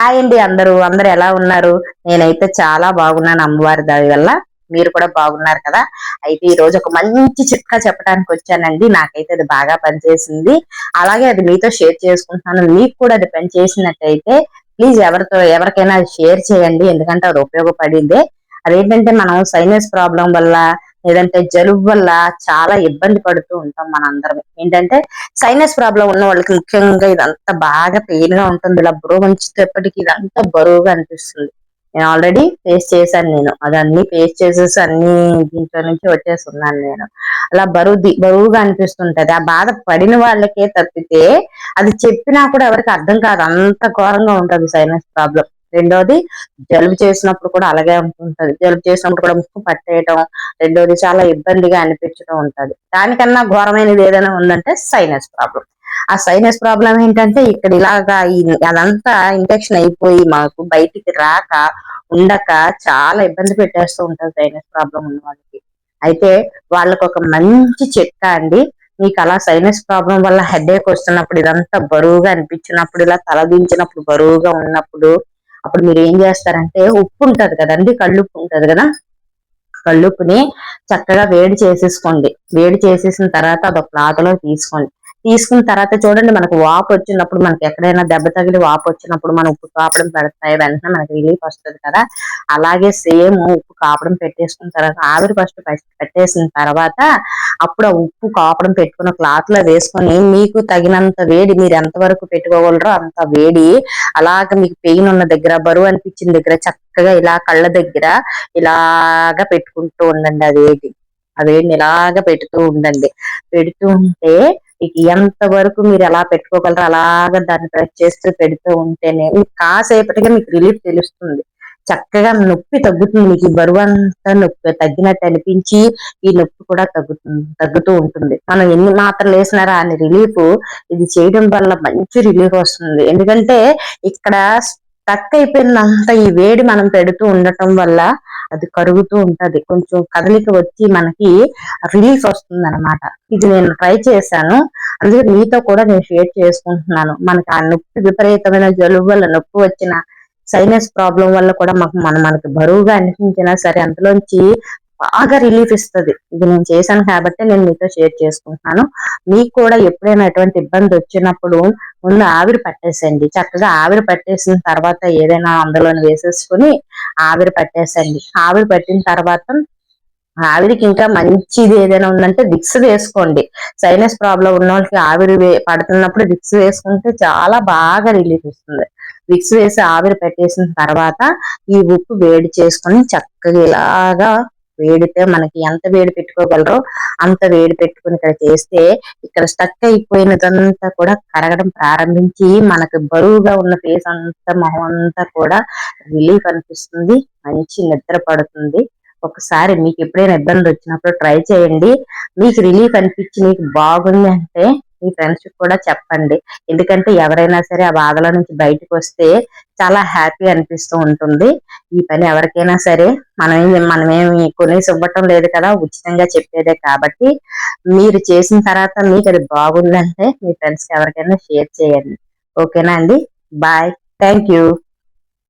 Hi అండి అందరూ. అందరు ఎలా ఉన్నారు? నేనైతే చాలా బాగున్నాను అమ్మవారి దాని వల్ల. మీరు కూడా బాగున్నారు కదా. అయితే ఈ రోజు ఒక మంచి చిట్కా చెప్పడానికి వచ్చానండి. నాకైతే అది బాగా పనిచేసింది. అలాగే అది మీతో షేర్ చేసుకుంటున్నాను. మీకు కూడా అది పనిచేసినట్టయితే ప్లీజ్ ఎవరితో ఎవరికైనా షేర్ చేయండి. ఎందుకంటే అది ఉపయోగపడిందే. అదేంటంటే మనం సైనస్ ప్రాబ్లం వల్ల లేదంటే జలుబు వల్ల చాలా ఇబ్బంది పడుతూ ఉంటాం మనందరం ఏంటంటే సైనస్ ప్రాబ్లం ఉన్న వాళ్ళకి ముఖ్యంగా ఇదంతా బాగా పెయిన్గా ఉంటుంది. ఇలా బరువు ఉంచేటప్పటికి ఇదంతా బరువుగా అనిపిస్తుంది. నేను ఆల్రెడీ ఫేస్ చేశాను నేను. అదన్నీ ఫేస్ చేసేసి అన్ని దీంట్లో నుంచి వచ్చేస్తున్నాను నేను. అలా బరువు బరువుగా అనిపిస్తుంటది. ఆ బాధ పడిన వాళ్ళకే తప్పితే అది చెప్పినా కూడా ఎవరికి అర్థం కాదు. అంత ఘోరంగా ఉంటుంది సైనస్ ప్రాబ్లం రెండోది జలుబు చేసినప్పుడు కూడా అలాగే ఉంటుంటది జలుబు చేసినప్పుడు కూడా ముక్కు పట్టేయటం రెండోది చాలా ఇబ్బందిగా అనిపించడం ఉంటది. దానికన్నా ఘోరమైనది ఏదైనా ఉందంటే సైనస్ ప్రాబ్లం ఆ సైనస్ ప్రాబ్లం ఏంటంటే ఇక్కడ ఇలాగా అదంతా ఇన్ఫెక్షన్ అయిపోయి మాకు బయటికి రాక ఉండక చాలా ఇబ్బంది పెట్టేస్తూ ఉంటుంది సైనస్ ప్రాబ్లం ఉన్న వాళ్ళకి. అయితే వాళ్ళకు ఒక మంచి చిట్కా అండి. మీకు అలా సైనస్ ప్రాబ్లం వల్ల హెడేక్ వస్తున్నప్పుడు ఇదంతా బరువుగా అనిపించినప్పుడు ఇలా తలదించినప్పుడు బరువుగా ఉన్నప్పుడు అప్పుడు మీరు ఏం చేస్తారంటే ఉప్పు ఉంటది కదండి కళ్ళుప్పు ఉంటది కదా? కళ్ళుప్పుని చక్కగా వేడి చేసేసుకోండి. వేడి చేసేసిన తర్వాత అదొక ప్లాతలో తీసుకోండి. తీసుకున్న తర్వాత చూడండి మనకు వాపు వచ్చినప్పుడు మనకి ఎక్కడైనా దెబ్బ తగిలి వాపు వచ్చినప్పుడు మనం ఉప్పు కాపడం పెడతాయి. వెంటనే మనకి రిలీఫ్ వస్తుంది కదా. అలాగే సేమ్ ఉప్పు కాపడం పెట్టేసుకున్న తర్వాత ఆవిరి ఫస్ట్ పెట్టేసిన తర్వాత అప్పుడు ఆ ఉప్పు కాపడం పెట్టుకున్న క్లాత్లో వేసుకొని మీకు తగినంత వేడి మీరు ఎంత వరకు పెట్టుకోగలరో అంత వేడి అలాగ మీకు పెయిన్ ఉన్న దగ్గర బరువు అనిపించిన దగ్గర చక్కగా ఇలా కళ్ళ దగ్గర ఇలాగా పెట్టుకుంటూ ఉండండి ఆ వేడి. ఆ వేడిని ఇలాగ పెడుతూ ఉండండి. పెడుతూ ఉంటే ఎంత వరకు మీరు ఎలా పెట్టుకోగలరో అలాగా దాన్ని ప్రెస్ చేస్తూ పెడుతూ ఉంటేనే మీకు కాసేపటిగా మీకు రిలీఫ్ తెలుస్తుంది. చక్కగా నొప్పి తగ్గుతుంది. మీకు బరువు అంతా నొప్పి తగ్గినట్టు అనిపించి ఈ నొప్పి కూడా తగ్గుతుంది తగ్గుతూ ఉంటుంది. మనం ఎన్ని మాత్రలు వేసినారా అని రిలీఫ్ ఇది చేయడం వల్ల మంచి రిలీఫ్ వస్తుంది. ఎందుకంటే ఇక్కడ స్టక్ అయిపోయినంత ఈ వేడి మనం పెడుతూ ఉండటం వల్ల అది కరుగుతూ ఉంటది. కొంచెం కదలిక వచ్చి మనకి రిలీఫ్ వస్తుంది అనమాట ఇది నేను ట్రై చేశాను. అందుకే మీతో కూడా నేను షేర్ చేసుకుంటున్నాను. మనకి ఆ నొప్పి విపరీతమైన జలుబు వల్ల నొప్పి వచ్చిన సైనస్ ప్రాబ్లం వల్ల కూడా మాకు మన మనకి బరువుగా అనిపించినా సరే అందులోంచి బాగా రిలీఫ్ ఇస్తుంది. ఇది నేను చేశాను కాబట్టి నేను మీతో షేర్ చేసుకుంటున్నాను. మీకు కూడా ఎప్పుడైనా ఎటువంటి ఇబ్బంది వచ్చినప్పుడు ముందు ఆవిరి పట్టేసండి. చక్కగా ఆవిరి పట్టేసిన తర్వాత ఏదైనా అందులో వేసేసుకుని ఆవిరి పట్టేసండి. ఆవిరి పట్టిన తర్వాత ఆవిరికి ఇంకా మంచిది ఏదైనా ఉందంటే విక్స్ వేసుకోండి. సైనస్ ప్రాబ్లం ఉన్న వాళ్ళకి ఆవిరి పడుతున్నప్పుడు విక్స్ వేసుకుంటే చాలా బాగా రిలీఫ్ ఇస్తుంది. విక్స్ వేసి ఆవిరి పెట్టేసిన తర్వాత ఈ ఉప్పు వేడి చేసుకొని చక్కగా ఇలాగా వేడితే మనకి ఎంత వేడి పెట్టుకోగలరో అంత వేడి పెట్టుకుని ఇక్కడ చేస్తే ఇక్కడ స్టక్ అయిపోయినదంతా కూడా కరగడం ప్రారంభించి మనకు బరువుగా ఉన్న ఫేస్ అంతా మొహం అంతా కూడా రిలీఫ్ అనిపిస్తుంది. మంచి నిద్ర పడుతుంది. ఒకసారి మీకు ఎప్పుడైనా ఇబ్బంది వచ్చినప్పుడు ట్రై చేయండి. మీకు రిలీఫ్ అనిపించి మీకు బాగుంది అంటే మీ ఫ్రెండ్స్ కూడా చెప్పండి. ఎందుకంటే ఎవరైనా సరే ఆ బాధల నుంచి బయటకు వస్తే చాలా హ్యాపీ అనిపిస్తూ ఉంటుంది. ఈ పని ఎవరికైనా సరే మనం మనమేమి కొనేసి ఇవ్వటం లేదు కదా ఉచితంగా చెప్పేదే కాబట్టి మీరు చేసిన తర్వాత మీకు అది బాగుందంటే మీ ఫ్రెండ్స్కి ఎవరికైనా షేర్ చేయండి. ఓకేనా అండి? Bye thank